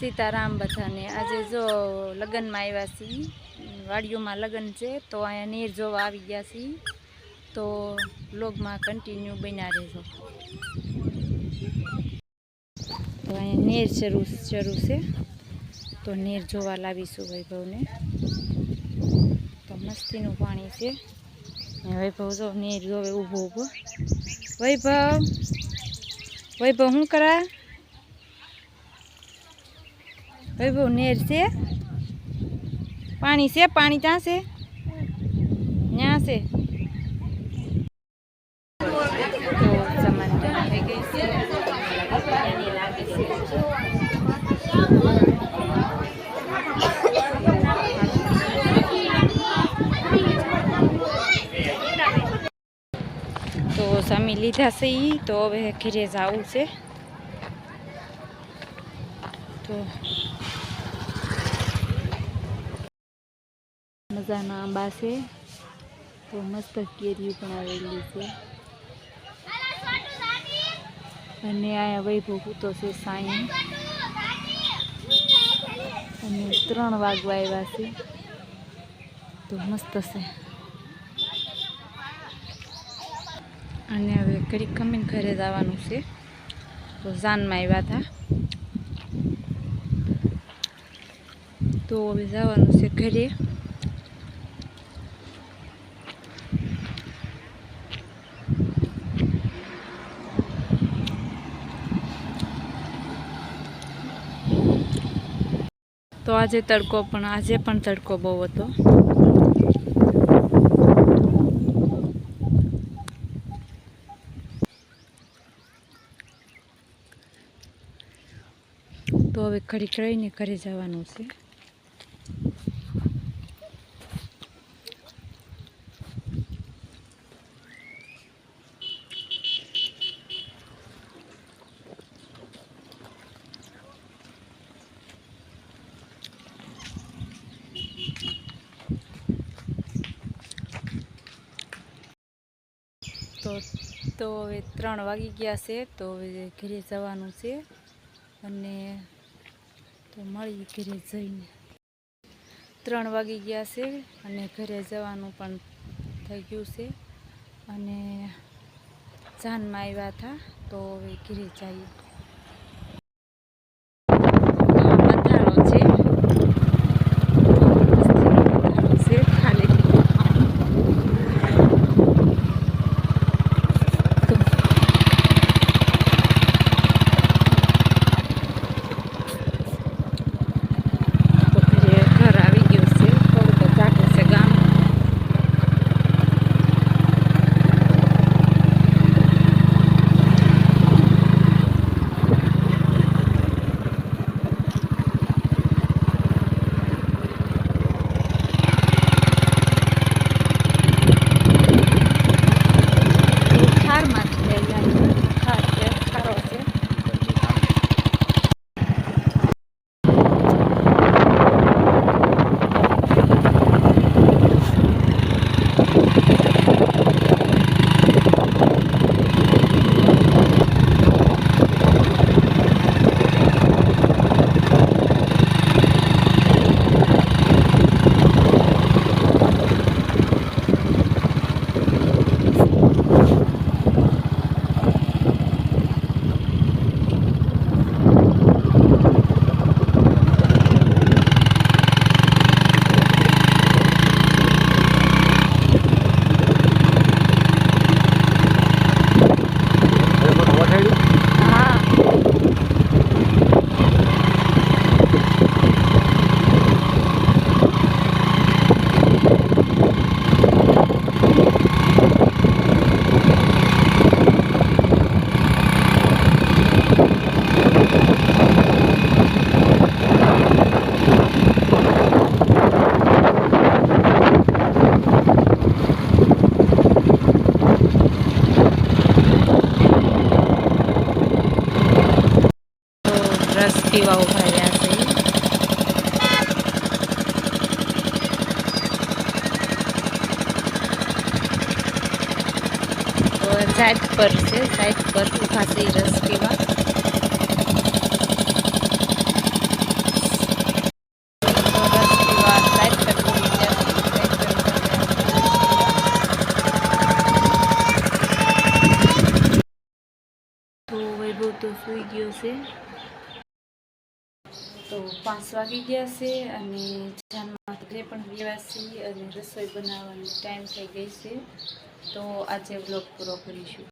સીતારામ બધાને. આજે જો લગ્નમાં આવ્યા છીએ, વાડીઓમાં લગ્ન છે, તો અહીંયા નીર જોવા આવી ગયા છીએ. તો બ્લોગમાં કન્ટિન્યુ બન્યા રહેજો. તો અહીંયા નીર શરૂ શરૂ છે. તો નીર જોવા લાવીશું વૈભવને. તો મસ્તીનું પાણી છે. વૈભવ જો નીર જોવે ઊભો ઊભો. વૈભવ વૈભવ શું કરા? વૈભવ નેર છે. પાણી છે, પાણી ત્યાં છે? ત્યાં છે. તો સામે લીધા છે તો હવે ઘરે જવું છે. તો મજાના આંબા છે. તો મસ્ત કેરીઓ પણ આવેલી છે. અને અહીંયા વૈભવ પૂતો છે સાઈ. અને ત્રણ વાગવા આવ્યા છે. તો મસ્ત છે. અને હવે ઘડી કમીને ઘરે જવાનું છે. તો જાનમાં આવ્યા હતા. તો હવે જવાનું છે ઘરે તો આજે તડકો પણ, આજે પણ તડકો બહુ હતો. તો હવે ખડી રહીને ઘરે જવાનું છે. તો તો હવે ત્રણ વાગી ગયા છે, તો હવે ઘરે જવાનું છે અને તો મળી ઘરે જઈને. ત્રણ વાગી ગયા છે અને ઘરે જવાનું પણ થઈ ગયું છે અને જાનમાં આવ્યા હતા, તો હવે ઘરે જઈએ. એક્ટિવા ઊભા રહ્યા છે. સાઈડ પર છે, સાઈડ પર ઊભા છે રસ્ટીવા તો તો સૂઈ ગયો છે. તો પાંચ વાગી ગયા છે અને જાનમાં ઘરે પણ ગયા છે અને રસોઈ બનાવવાનો ટાઈમ થઈ ગઈ છે. તો આજે બ્લોગ પૂરો કરીશું.